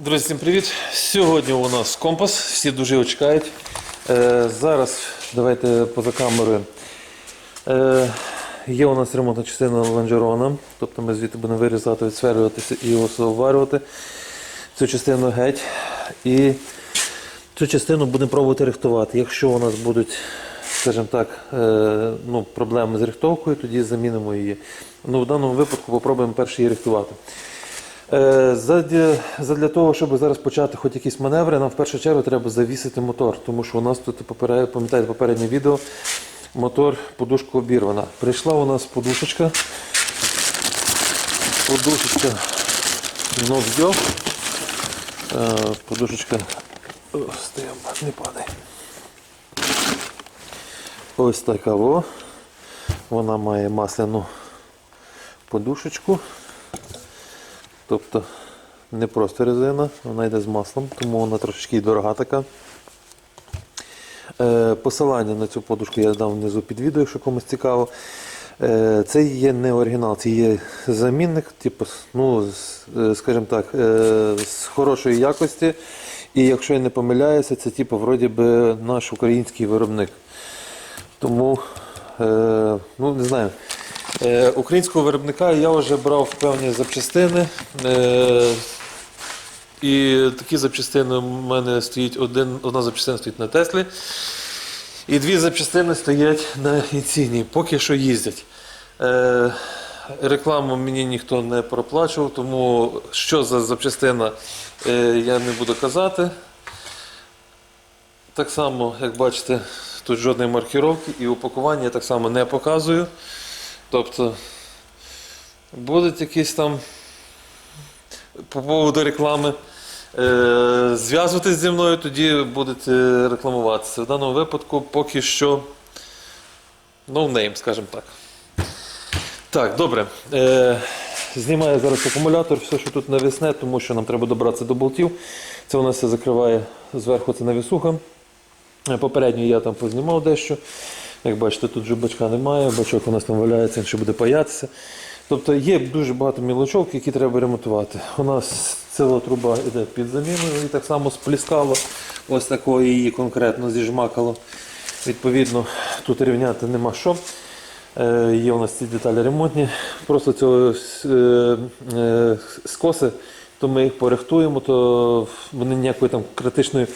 Друзі, всім привіт! Сьогодні у нас компас, всі дуже його чекають. Е, зараз давайте поза камерою. Е, є у нас ремонтна частина лонжерона, тобто ми звідти будемо вирізати, відсверлюватися і його заварювати. Цю частину геть. І цю частину будемо пробувати рихтувати. Якщо у нас будуть, скажімо так, е, ну, проблеми з рихтовкою, тоді замінимо її. Ну, в даному випадку попробуємо перше її рихтувати. Е, Задля, того, щоб зараз почати хоч якісь маневри, нам в першу чергу треба завісити мотор, тому що у нас тут, пам'ятаєте, попереднє відео, мотор, подушка обірвана. Прийшла у нас подушечка. Подушечка нов'йо. Е, Подушечка. Стоїмо, не падай. Ось така во. Вона має масляну подушечку. Тобто не просто резина, вона йде з маслом, тому вона трошечки дорога така. Е, посилання на цю подушку я дам внизу під відео, якщо комусь цікаво. Е, це є не оригінал, це є замінник, типу, ну, е, скажімо так, з хорошої якості. І якщо я не помиляюся, це типу, вроді би наш український виробник. Тому, ну не знаю. Е, українського виробника я вже брав певні запчастини. Е, і такі запчастини у мене стоїть один, одна запчастина стоїть на Теслі. І дві запчастини стоять на Іціні, поки що їздять. Е, рекламу мені ніхто не проплачував, тому що за запчастина я не буду казати. Так само, як бачите, тут жодної маркіровки і упакування я так само не показую. Тобто будуть якісь там по поводу реклами. Е, зв'язуватись зі мною, тоді будете рекламуватися. В даному випадку поки що no name, скажімо так. Так, добре. Е, знімаю зараз акумулятор, все, що тут навісне, тому що нам треба добратися до болтів. Це у нас все закриває зверху це навісуха. Е, Попередньо я там познімав дещо. Як бачите, тут вже бачка немає, бачок у нас там валяється, він ще буде паятися. Тобто є дуже багато мілочок, які треба ремонтувати. У нас ціла труба йде під заміною і так само спліскало. Ось такої її конкретно зіжмакало. Відповідно, тут рівняти нема що. Е, Є у нас ці деталі ремонтні. Просто цього е, е, скоси, то ми їх порихтуємо, то вони ніякої там критичної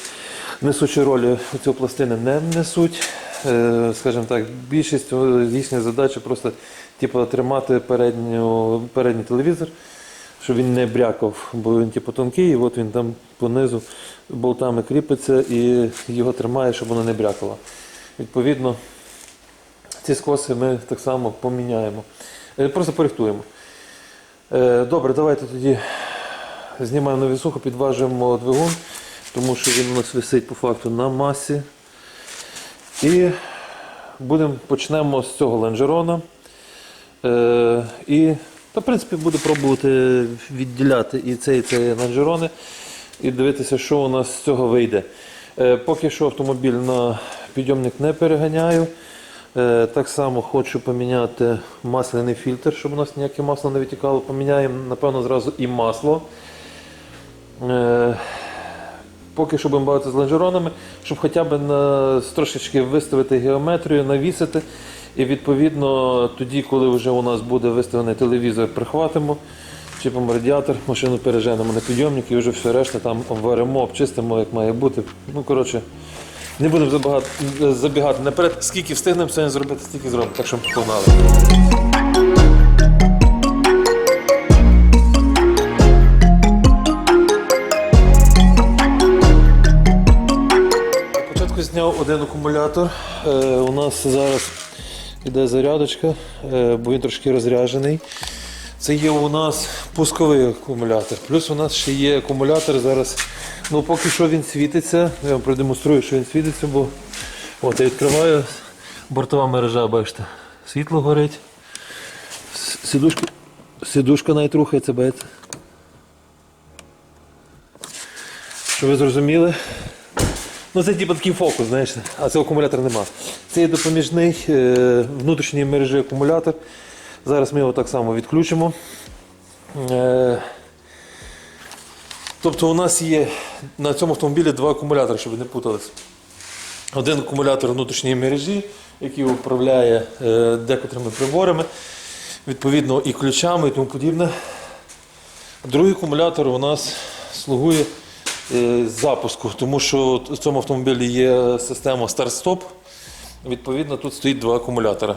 несучої ролі у цю пластини не несуть. Е, Скажімо так, більшість е, їхня задача просто типу, тримати передню, передній телевізор, щоб він не брякав, бо він типу, тонкий, і от він там понизу болтами кріпиться і його тримає, щоб воно не брякало. Відповідно, ці скоси ми так само поміняємо. Е, Просто порихтуємо. Добре, давайте тоді знімаємо нові сухо, підважуємо двигун, тому що він у нас висить по факту на масі. І будемо, почнемо з цього лонжерона. Е, і, та, в принципі, буду пробувати відділяти і цей, і цей лонжерони і дивитися, що у нас з цього вийде. Е, поки що автомобіль на підйомник не переганяю. Е, так само хочу поміняти масляний фільтр, щоб у нас ніяке масло не витікало. Поміняємо, напевно, зразу і масло. Е, Поки що будемо бавити з лонжеронами, щоб хоча б на, трошечки виставити геометрію, навісити. І відповідно тоді, коли вже у нас буде виставлений телевізор, прихватимо, чіпимо радіатор, машину переженемо на підйомник і вже все решта там обваримо, обчистимо, як має бути. Ну, коротше, не будемо забагати, забігати наперед. Скільки встигнемо сьогодні зробити, стільки зробимо. Так що погнали. Зняв один акумулятор. Е, у нас зараз йде зарядочка, е, бо він трошки розряджений. Це є у нас пусковий акумулятор. Плюс у нас ще є акумулятор зараз. Ну поки що він світиться. Я вам продемонструю, що він світиться, бо от я відкриваю бортова мережа, бачите, світло горить. Сідушка, сідушка навіть рухається, бачите. Щоб ви зрозуміли. Ну, це типу такий фокус, знаєш, а цього акумулятора нема. Це є допоміжний е, внутрішньої мережі акумулятор. Зараз ми його так само відключимо. Е, Тобто у нас є на цьому автомобілі два акумулятори, щоб не путались. Один акумулятор внутрішньої мережі, який управляє е, декотрими приборами, відповідно і ключами і тому подібне. Другий акумулятор у нас слугує запуску, тому що в цьому автомобілі є система старт-стоп. Відповідно, тут стоїть два акумулятора.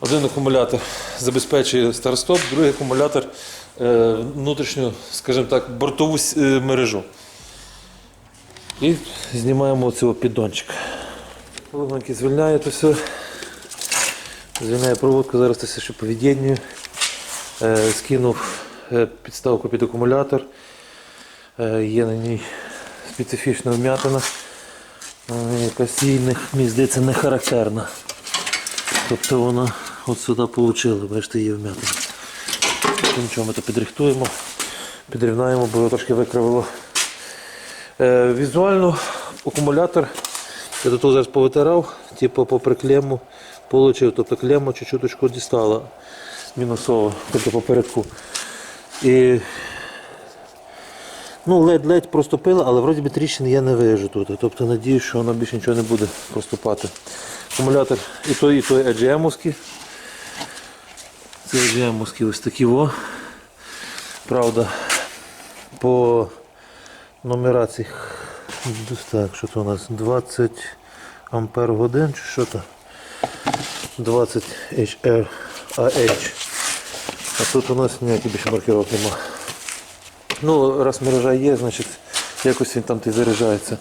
Один акумулятор забезпечує старт-стоп, другий акумулятор е, внутрішню, скажімо так, бортову е, мережу. І знімаємо цього піддончик. Легонько звільняє то все. Звільняє проводку, зараз це все ще повідєднюю. Е, скинув е, підставку під акумулятор. Е, є на ній специфічна вм'ятина, е, яка сильних, мені здається, не характерна. Тобто вона от сюди отримала, бачите, є вм'ятина. Нічого ми то підрихтуємо, підрівнаємо, бо його трошки викривило. Е, візуально акумулятор, я до того зараз повитирав, типу попри клему получив, тобто клема чуть-чуточку дістала мінусово, тобто попередку. І ну, ледь-ледь проступила, але вроді би тріщин я не вижу тут. Тобто надію, що воно більше нічого не буде проступати. Акумулятор і той, і той AGM-овський. Це AGM-овський ось такі во. Правда, по нумерації. Так, що це у нас 20 ампер годин чи що то? 20 HR AH. А тут у нас ніяких більше маркировок нема. Ну, раз мережа є, значить якось він там заряджається.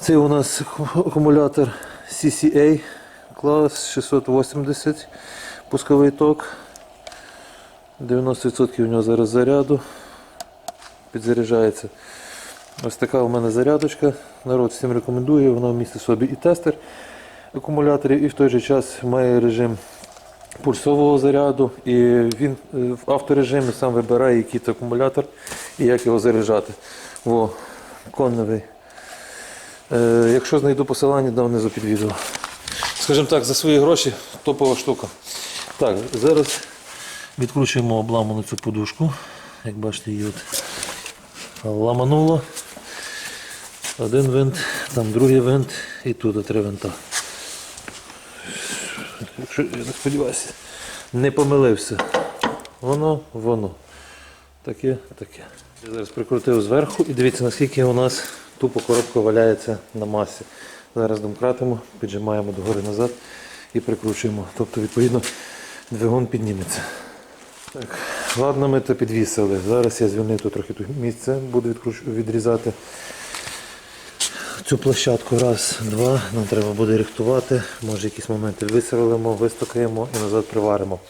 Це у нас акумулятор CCA клас 680 пусковий ток. 90% у нього зараз заряду. Підзаряджається. Ось така у мене зарядочка. Народ всім рекомендує, вона вмістить собі і тестер акумуляторів, і в той же час має режим пульсового заряду. І він е, в авторежимі сам вибирає, який це акумулятор і як його заряджати. Во, конновий. Е, якщо знайду посилання, дам внизу під відео. Скажімо так, за свої гроші топова штука. Так, зараз відкручуємо обламану цю подушку. Як бачите, її от ламануло. Один винт, там другий винт і тут три винта. Якщо, я не сподіваюся, не помилився. Воно, воно. Таке, таке. Я зараз прикрутив зверху і дивіться, наскільки у нас тупо коробка валяється на масі. Зараз домкратимо, піджимаємо догори назад і прикручуємо. Тобто, відповідно, двигун підніметься. Так, ладно, ми то підвісили. Зараз я звільнив тут трохи місце, буду відрізати цю площадку. Раз, два. Нам треба буде рихтувати. Може якісь моменти висверлимо, вистукаємо і назад приваримо.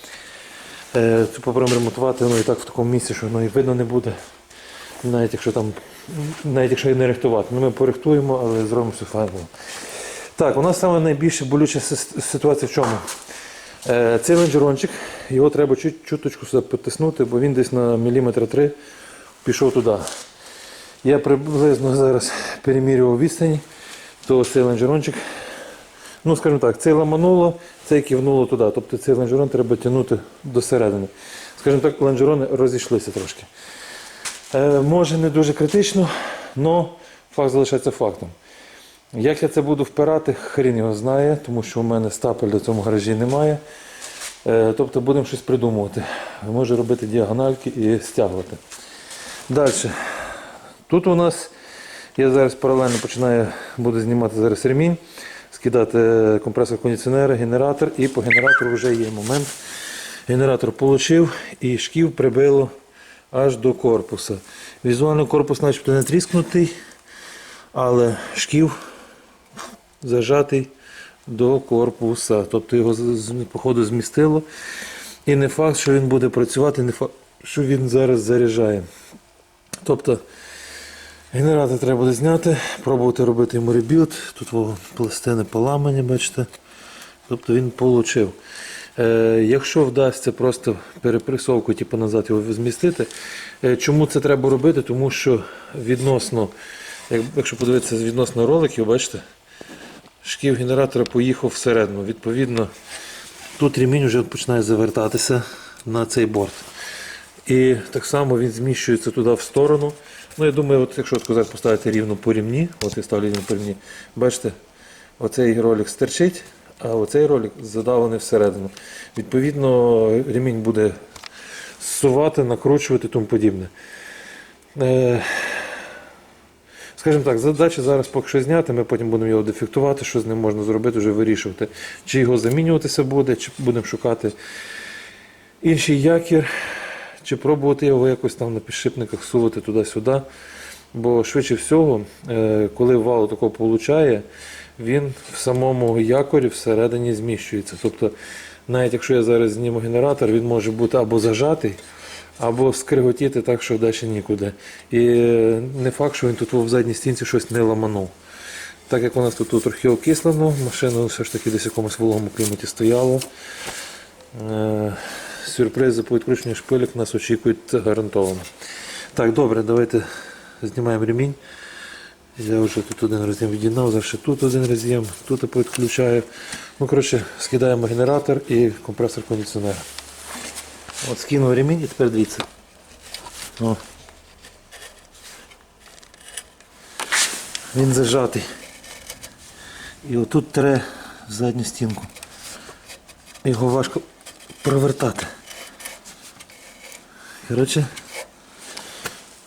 Е, Цю попробуємо ремонтувати, ну і так в такому місці, що воно і видно не буде. Навіть якщо там, навіть якщо і не рихтувати. Ну, ми порихтуємо, але зробимо все файно. Так, у нас саме найбільша болюча ситуація в чому? Е, Цей лонжерончик, його треба чуть, чуточку сюди потиснути, бо він десь на міліметр три пішов туди. Я приблизно зараз перемірював відстань, то цей лонжерончик, ну скажімо так, цей ламануло, цей кивнуло туди. Тобто цей лонжерон треба тягнути до середини. Скажімо так, лонжерони розійшлися трошки. Е, може не дуже критично, але факт залишається фактом. Як я це буду впирати, хрін його знає, тому що у мене стапеля в цьому гаражі немає. Е, Тобто будемо щось придумувати. Можу робити діагональки і стягувати. Далі. Тут у нас, я зараз паралельно починаю, буду знімати зараз ремінь, скидати компресор кондиціонера, генератор, і по генератору вже є момент. Генератор отримав і шків прибило аж до корпуса. Візуально корпус начебто не тріскнутий, але шків зажатий до корпуса. Тобто його походу змістило. І не факт, що він буде працювати, не факт, що він зараз заряджає. Тобто генератор треба буде зняти, пробувати робити йому ребілд. Тут пластини поламані, бачите. Тобто він получив. Е, якщо вдасться просто перепресовку, типу назад його змістити, е, чому це треба робити? Тому що відносно, якщо подивитися відносно роликів, бачите, шків генератора поїхав всередину. Відповідно, тут ремінь вже починає завертатися на цей борт. І так само він зміщується туди в сторону. Ну, я думаю, от якщо сказати, поставити рівно по рівні, от я ставлю рівно по рівні, бачите, оцей ролик стерчить, а оцей ролик задавлений всередину. Відповідно, ремінь буде зсувати, накручувати тому подібне. Е, Скажімо так, задача зараз поки що зняти, ми потім будемо його дефектувати, що з ним можна зробити, вже вирішувати, чи його замінюватися буде, чи будемо шукати інший якір, чи пробувати його якось там на підшипниках сувати туди-сюди. Бо швидше всього, е, коли вал такого получає, він в самому якорі всередині зміщується. Тобто, навіть якщо я зараз зніму генератор, він може бути або зажатий, або скриготіти так, що далі нікуди. І е, не факт, що він тут в задній стінці щось не ламанув. Так як у нас тут, трохи окислено, машина все ж таки десь в якомусь вологому кліматі стояла. Сюрпризи по відкрученню шпилек нас очікують гарантовано. Так, добре, давайте знімаємо ремінь. Я вже тут один роз'єм від'єднав, зараз ще тут один роз'єм, тут підключаю. Ну, коротше, скидаємо генератор і компресор кондиціонера. От скинув ремінь і тепер дивіться. О. Він зажатий. І отут тре в задню стінку. Його важко провертати. Коротше,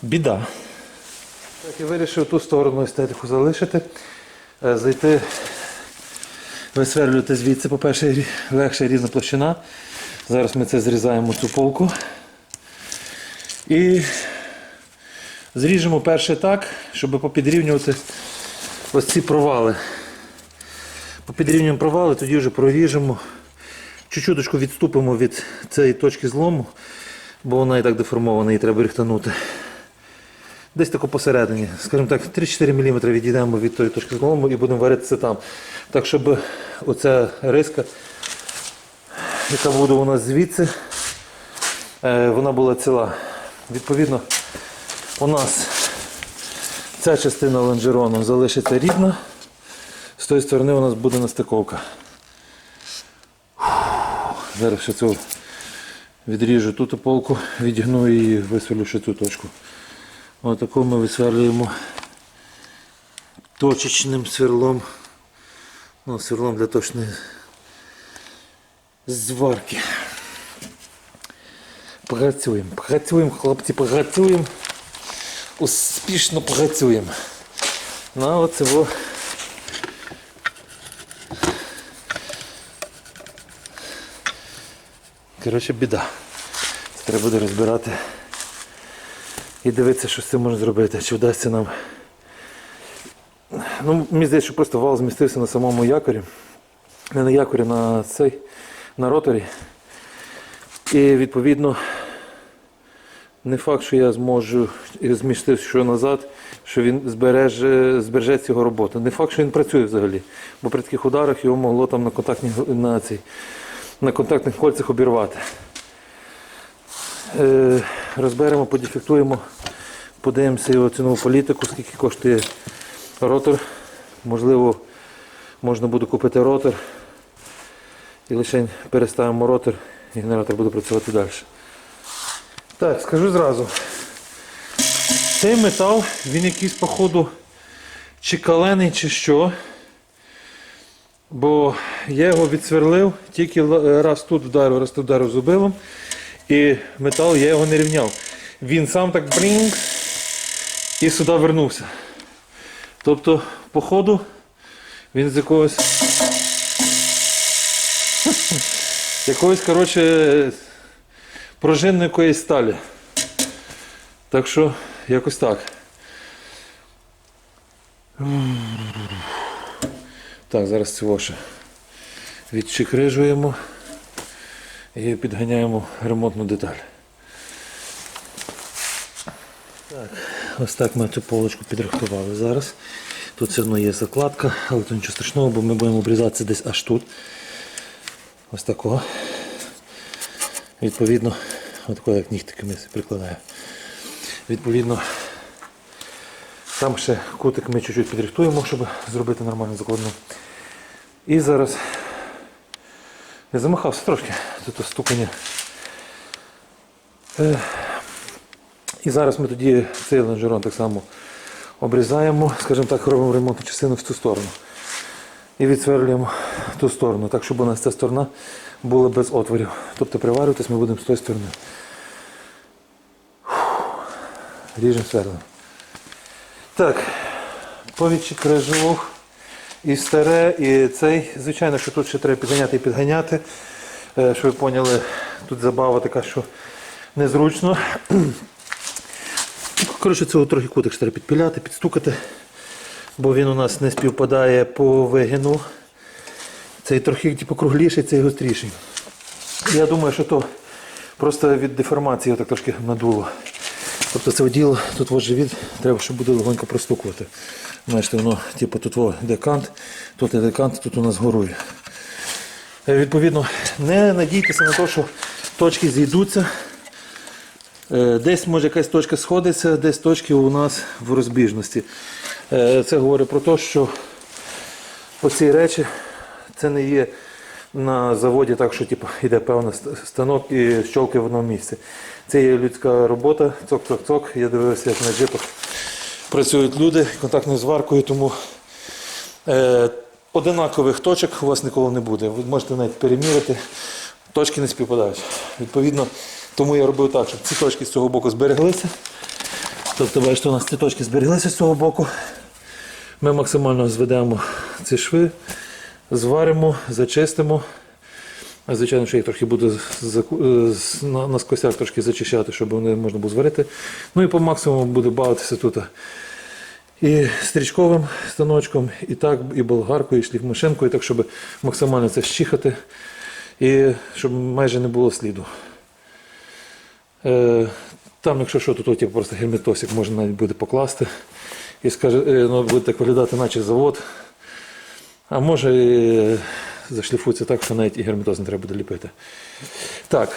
біда. Так, я вирішив ту сторону естетику залишити. Е, Зайти, висверлювати звідси, по-перше, легша різна площина. Зараз ми це зрізаємо цю полку. І зріжемо перше так, щоб попідрівнювати ось ці провали. Попідрівнюємо провали, тоді вже проріжемо. Чуть-чуточку відступимо від цієї точки злому, бо вона і так деформована, її треба рихтанути. Десь тако посередині. Скажімо так, 3-4 мм відійдемо від тої точки злому і будемо варитися там. Так, щоб оця риска, яка буде у нас звідси, е, вона була ціла. Відповідно, у нас ця частина лонжерону залишиться рівна. З тої сторони у нас буде настиковка. Зараз ще цю відріжу тут полку, відігну і висверлю ще цю точку. Отаку ми висверлюємо точечним сверлом. Ну, сверлом для точної зварки. Працюємо, працюємо, хлопці, працюємо. Успішно працюємо. Ну, а оце во. Коротше, біда. Треба буде розбирати і дивитися, що з цим можна зробити. Чи вдасться нам. Ну, мені здається, що просто вал змістився на самому якорі. Не на якорі, на цей, на роторі. І відповідно не факт, що я зможу і змістити що назад, що він збереже, збереже цього роботу. Не факт, що він працює взагалі. Бо при таких ударах його могло там на, контактні, на, цій, на контактних кольцях обірвати. Е, розберемо, подефектуємо, подивимося його цінову політику, скільки коштує ротор. Можливо, можна буде купити ротор і лише переставимо ротор і генератор буде працювати далі. Так, скажу зразу. Цей метал, він якийсь, походу, чи калений, чи що. Бо я його відсверлив, тільки раз тут вдарив, раз тут вдарив зубилом. І метал я його не рівняв. Він сам так брінг і сюди вернувся. Тобто, походу, він з якогось. якоїсь, коротше, пружинної якоїсь сталі. Так що, якось так. Так, зараз цього ще відчикрижуємо і підганяємо ремонтну деталь. Так, ось так ми цю полочку підрихтували зараз. Тут все одно є закладка, але то нічого страшного, бо ми будемо обрізатися десь аж тут. Ось такого. Відповідно, отакого як нігтиками прикладаю. Відповідно, там ще кутик ми чуть-чуть підрихтуємо, щоб зробити нормальну закладну. І зараз я замахався трошки, тут стукання. Е, І зараз ми тоді цей лонжерон так само обрізаємо, скажімо так, робимо ремонтну частину в цю сторону. І відсверлюємо ту сторону, так щоб у нас ця сторона була без отворів. Тобто приварюватись ми будемо з тої сторони. Ріжемо сверлимо. Так, повідчик крижовок і старе, і цей. Звичайно, що тут ще треба підганяти і підганяти. Е, Щоб ви поняли, тут забава така, що незручно. Коротше, цього трохи кутик треба підпіляти, підстукати, бо він у нас не співпадає по вигину. Цей трохи типу, кругліший, цей гостріший. Я думаю, що то просто від деформації так трошки надуло. Тобто це діло, тут ось живіт, треба, щоб буде легонько простукувати. Бачите, воно, типу, тут во, де тут іде кант, тут у нас горує. Е, Відповідно, не надійтеся на те, що точки зійдуться. Е, Десь може якась точка сходиться, десь точки у нас в розбіжності. Е, Це говорить про те, що оці речі це не є на заводі так, що типу, йде певний станок і щолки в одному місці. Це є людська робота, цок-цок-цок. Я дивився, як на джипах працюють люди контактною зваркою, тому е, одинакових точок у вас ніколи не буде. Ви можете навіть перемірити, точки не співпадають. Відповідно, тому я робив так, щоб ці точки з цього боку збереглися. Тобто, бачите, у нас ці точки збереглися з цього боку. Ми максимально зведемо ці шви, зваримо, зачистимо. Звичайно, що їх трохи заку- е, на, скосях трошки зачищати, щоб вони можна було зварити. Ну і по максимуму буду бавитися тут і стрічковим станочком, і так, і болгаркою, і шліфмашинкою, так, щоб максимально це щихати, і щоб майже не було сліду. Е, Там, якщо що, то типу, просто герметосик можна навіть буде покласти. І скаже, е, ну, буде так виглядати, наче завод. А може зашліфується так, що навіть і герметоз не треба буде ліпити. Так,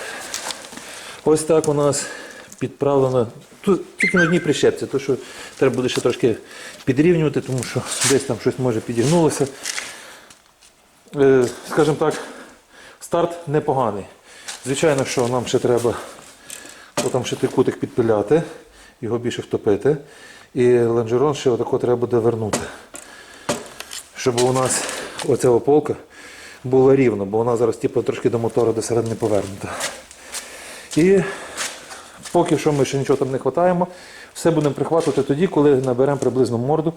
ось так у нас підправлено. Тут тільки на одній прищепці, то що треба буде ще трошки підрівнювати, тому що десь там щось може підігнулося. Е, Скажімо так, старт непоганий. Звичайно, що нам ще треба там ще той кутик підпиляти, його більше втопити. І лонжерон ще отако треба буде вернути. Щоб у нас оця ополка була рівна, бо вона зараз типу, трошки до мотора до середини повернута. І поки що ми ще нічого там не хватаємо, все будемо прихватувати тоді, коли наберемо приблизно морду.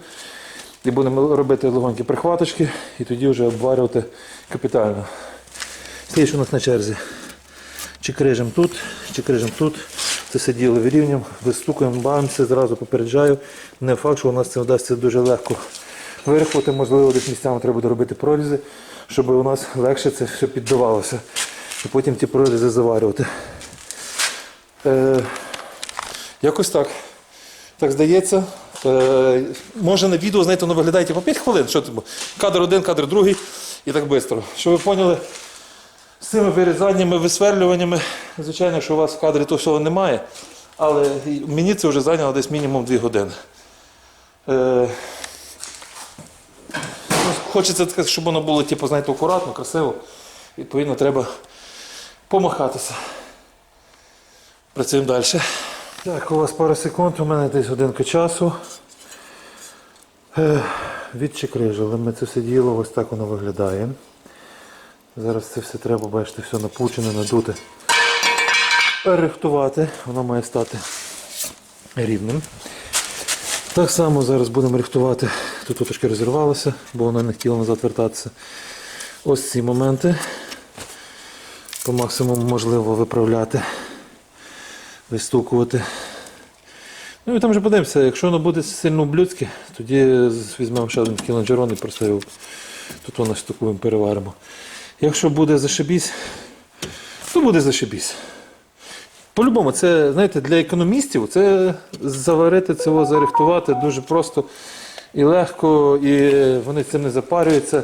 І будемо робити легонькі прихваточки і тоді вже обварювати капітально. Слідчий у нас на черзі. Чи крижем тут, чи крижем тут. Це все діло вирівнюємо, вистукуємо, бавимося, зразу попереджаю. Не факт, що у нас це вдасться дуже легко вирахувати, можливо, десь місцями треба буде робити прорізи, щоб у нас легше це все піддавалося. І потім ті прорізи заварювати. Е, якось так. Так здається. Е, може на відео, знаєте, воно виглядає типу, 5 хвилин. Що це? Кадр один, кадр другий і так швидко. Щоб ви поняли, з цими вирізаннями, висверлюваннями, звичайно, що у вас в кадрі того всього немає, але мені це вже зайняло десь мінімум 2 години. Е, хочеться щоб воно було, типу, знаєте, акуратно, красиво. Відповідно, треба помахатися. Працюємо далі. Так, у вас пару секунд, у мене десь годинка часу. Е, Відчекрижили ми це все діло, ось так воно виглядає. Зараз це все треба, бачите, все напучене, надуте. Рихтувати, воно має стати рівним. Так само зараз будемо рихтувати. Тут трошки розірвалося, бо воно не хотіло назад вертатися. Ось ці моменти. По максимуму можливо виправляти, вистукувати. Ну і там вже подивимося, якщо воно буде сильно ублюдське, тоді візьмемо ще один такий лонжерон і просто його тут воно штукуємо, переваримо. Якщо буде зашибісь, то буде зашибісь. По-любому, це, знаєте, для економістів це заварити цього, зарихтувати дуже просто і легко, і вони цим не запарюються.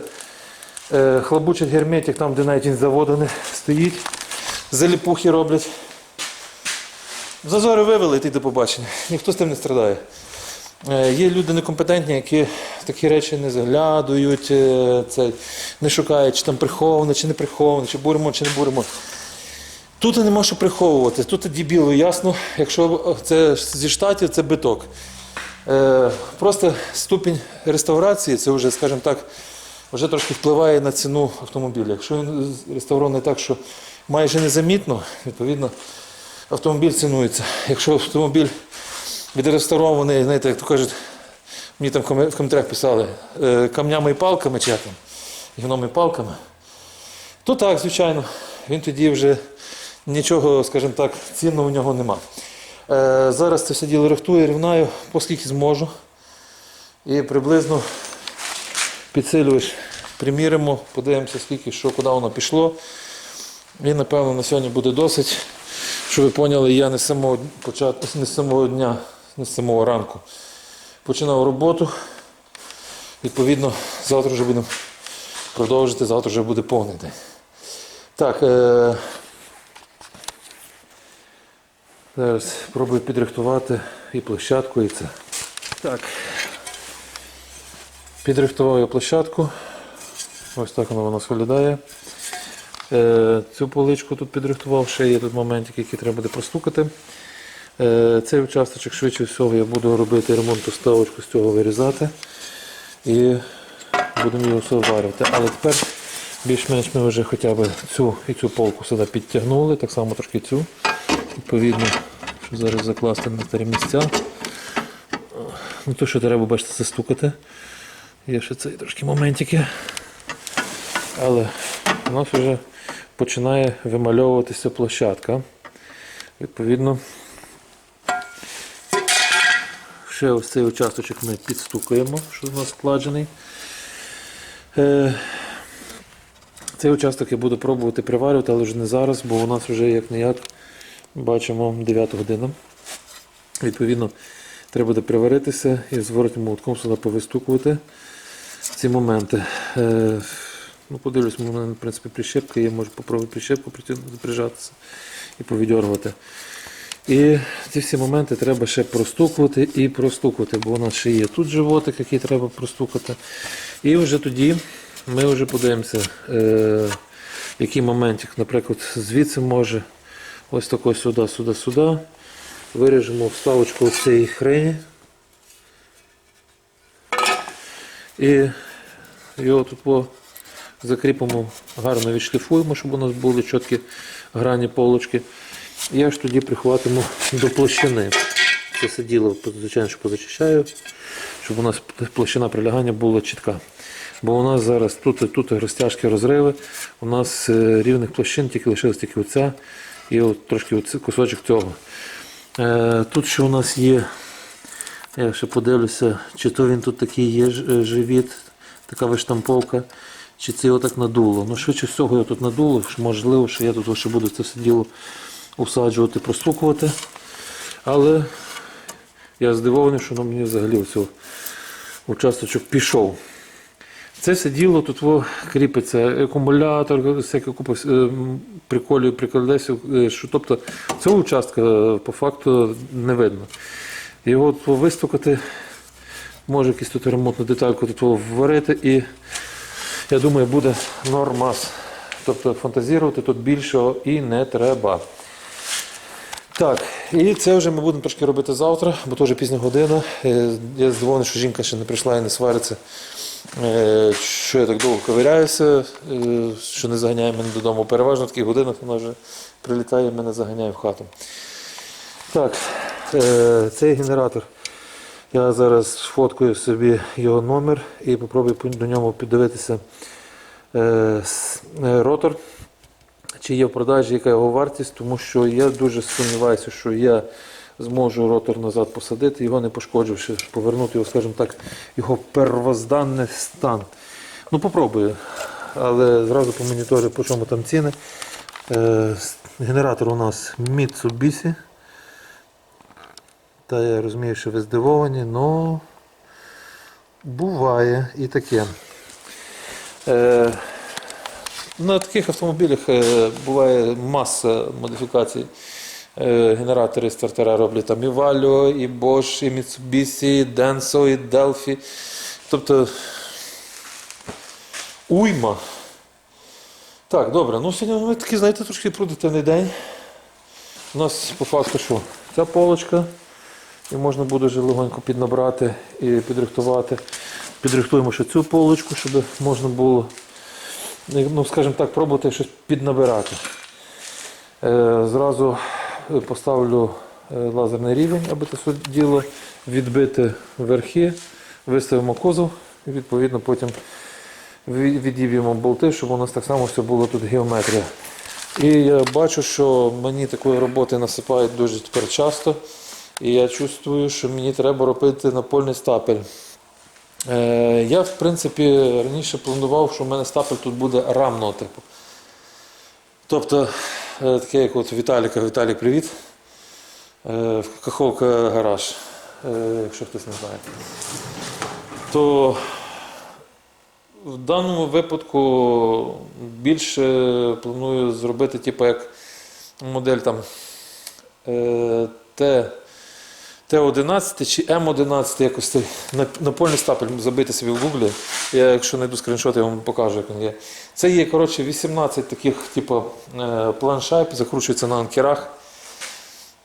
Е, Хлабучать герметик там, де навіть він заводу стоїть, заліпухи роблять. Зазори вивели, ти до побачення. Ніхто з тим не страдає. Е, Є люди некомпетентні, які такі речі не заглядують, е, це, не шукають, чи там приховане, чи не приховане, чи буримо, чи не буримо. Тут нема що приховувати, тут дібіло ясно, якщо це зі штатів, це биток. Е, просто ступінь реставрації, це вже, скажімо так, вже трошки впливає на ціну автомобіля. Якщо він реставрований так, що майже незамітно, відповідно, автомобіль цінується. Якщо автомобіль відреставрований, знаєте, як то кажуть, мені там в коментарях писали, е, камнями і палками, чи як гном і палками, то так, звичайно, він тоді вже нічого, скажімо так, цінного у нього нема. Е, зараз це все діло рихтую, рівнаю, оскільки зможу. І приблизно підсилюєш, приміримо, подивимося, скільки, що, куди воно пішло. І, напевно, на сьогодні буде досить. Щоб ви поняли, я не з самого, початку, не з самого дня, не з самого ранку починав роботу. Відповідно, завтра вже будемо продовжити, завтра вже буде повний день. Так, е- зараз спробую підрихтувати і площадку, і це. Так. Підрихтував я площадку. Ось так воно нас виглядає. Е, Цю поличку тут підрихтував, ще є тут моментик, який треба буде простукати. Е, Цей участочок швидше всього я буду робити ремонтну ставочку з цього вирізати. І будемо його все варювати. Але тепер більш-менш ми вже хоча б цю і цю полку сюди підтягнули, так само трошки цю. Відповідно, щоб зараз закласти на старі місця. Ну, то, що треба, бачите, застукати. Є ще цей трошки моментики. Але у нас вже починає вимальовуватися площадка. Відповідно, ще ось цей участочок ми підстукуємо, що у нас складений. Е, Цей участок я буду пробувати приварювати, але вже не зараз, бо у нас вже як не як бачимо 9 година. Відповідно, треба буде приваритися і зворотнім молотком сюди повистукувати ці моменти. Е, ну, подивлюсь, у мене, в принципі, прищепка є, можу попробувати прищепку прижатися і повідьоргувати. І ці всі моменти треба ще простукувати і простукувати, бо у нас ще є тут животик, який треба простукати. І вже тоді ми вже подивимося, е, який моментик, наприклад, звідси може ось тако сюди, сюди, сюди. Виріжемо вставочку з цієї хрені. І його тут закріпимо, гарно відшліфуємо, щоб у нас були чіткі грані полочки. Я ж тоді прихватиму до площини. Це все діло, звичайно, що позачищаю, щоб у нас площина прилягання була чітка. Бо у нас зараз тут, і тут розтяжки розриви, у нас е, рівних площин тільки лишилась тільки оця і от трошки кусочок цього. Е, Тут ще у нас є, я ще подивлюся, чи то він тут такий є е, живіт, така виштамповка, чи це його так надуло. Ну, швидше всього його тут надуло, що можливо, що я тут ще буду це все діло усаджувати, простукувати. Але я здивований, що на мені взагалі оцього участочок пішов. Це все діло тут во, кріпиться акумулятор, всяке купа е, приколів, приколдесів. е, Що, тобто цього участка е, по факту не видно. Його от вистукати, може якусь тут ремонтну детальку тут вварити і я думаю, буде нормас. Тобто фантазірувати тут більшого і не треба. Так, і це вже ми будемо трошки робити завтра, бо теж пізня година. Я здивований, що жінка ще не прийшла і не свариться. Е, Що я так довго ковиряюся, е, що не заганяє мене додому. Переважно в таких годинах вона вже прилітає і мене заганяє в хату. Так, е, цей генератор. Я зараз фоткаю собі його номер і попробую до нього піддивитися ротор чи є в продажі, яка його вартість, тому що я дуже сумніваюся, що я зможу ротор назад посадити, його не пошкодживши, повернути його, скажімо так, його первозданний стан. Ну, попробую. Але зразу помоніторю, по чому там ціни. Е, Генератор у нас Mitsubishi. Та я розумію, що ви здивовані, але буває і таке. Е, на таких автомобілях е, буває маса модифікацій. Е, генератори стартера роблять там і Valio, і Bosch, і Mitsubishi, і Denso, і Delphi. Тобто уйма Так, добре. Ну сьогодні ми такий, знаєте, трошки продуктивний день. У нас по факту що? Ця полочка. І можна буде вже легонько піднабрати і підрихтувати. Підрихтуємо ще цю полочку, щоб можна було, ну, скажімо так, пробувати щось піднабирати. Е, зразу поставлю е, лазерний рівень, аби це діло відбити верхи, виставимо козов і відповідно потім відіб'ємо болти, щоб у нас так само все було тут геометрія. І я бачу, що мені такої роботи насипають дуже тепер часто. І я чувствую, що мені треба робити напольний стапель. Е, я, в принципі, раніше планував, що в мене стапель тут буде рамного типу. Тобто, таке, як от Віталіка, Віталік, привіт. Е, Каховка гараж, е, якщо хтось не знає. То в даному випадку більше планую зробити, типу, як модель там е, Т. Т11 чи М11 якось той на- напольний стапель забити собі в гуглі. Я, якщо знайду скріншот, я вам покажу, як він є. Це є коротше, 18 таких типу, е, планшайб, закручуються на анкерах.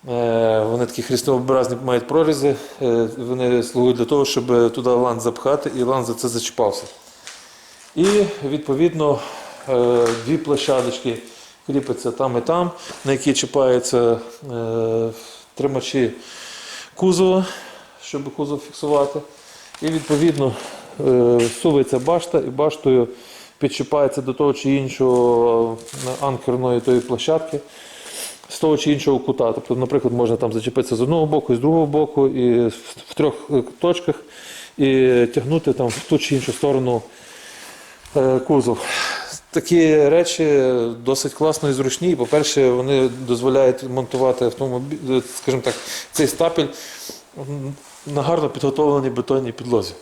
Е, Вони такі хрестообразні мають прорізи. Е, Вони слугують для того, щоб туди ланц запхати, і ланц за це зачіпався. І відповідно дві площадочки кріпляться там і там, на які чіпаються тримачі кузова, щоб кузов фіксувати. І відповідно е, сувається башта, і баштою підчіпається до того чи іншого е, анкерної тої площадки з того чи іншого кута. Тобто, наприклад, можна там зачепитися з одного боку, з другого боку, і в, трьох е, точках, і тягнути там в ту чи іншу сторону кузов. Такі речі досить класно і зручні. По-перше, вони дозволяють монтувати автомобіль, скажімо так, цей стапель на гарно підготовленій бетонній підлозі.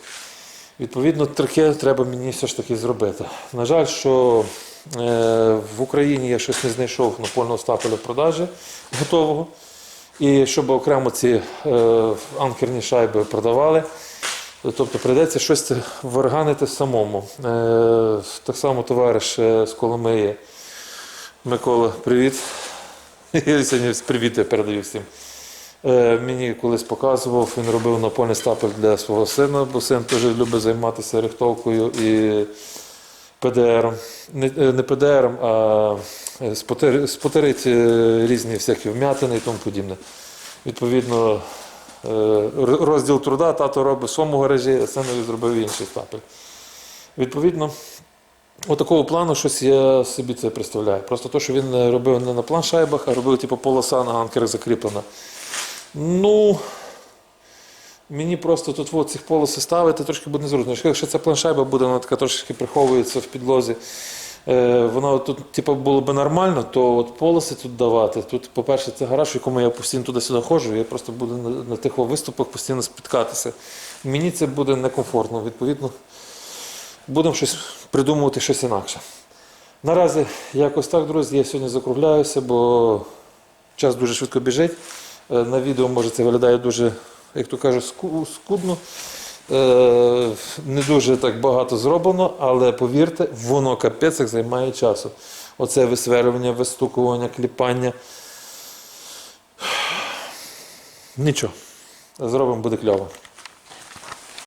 Відповідно, таке треба мені все ж таки зробити. На жаль, що е, в Україні я щось не знайшов напольного стапеля продажі готового. І щоб окремо ці е, анкерні шайби продавали, тобто прийдеться щось варганити самому. Е, так само товариш е, з Коломиї Микола, привіт. Я привіт я передаю всім. Е, Мені колись показував, він робив напольний стапель для свого сина, бо син теж любить займатися рихтовкою і ПДРом. Не, не ПДРом, а спотерить різні всякі вм'ятини і тому подібне. Відповідно, розділ труда тато робить в своєму гаражі, а синові зробив інший стапель. Відповідно, Отакого плану щось я собі це представляю. Просто те, що він е, робив не на планшайбах, а робив типу полоса на анкерах закріплена. Ну, мені просто тут от цих полоси ставити трошки буде незручно. Якщо ця планшайба буде, вона така трошки приховується в підлозі. Е, воно тут типу, було б нормально, то от полоси тут давати. Тут, по-перше, це гараж, в якому я постійно туди-сюди ходжу, я просто буду на, на тих виступах постійно спіткатися. Мені це буде некомфортно. Відповідно, будемо щось придумувати щось інакше. Наразі якось так, друзі, я сьогодні закругляюся, бо час дуже швидко біжить. Е, На відео, може, це виглядає дуже, як то кажуть, скудно. Е, Не дуже так багато зроблено, але повірте, воно капець як займає часу. Оце висверлювання, вистукування, кліпання. Нічого. Зробимо, буде кльово.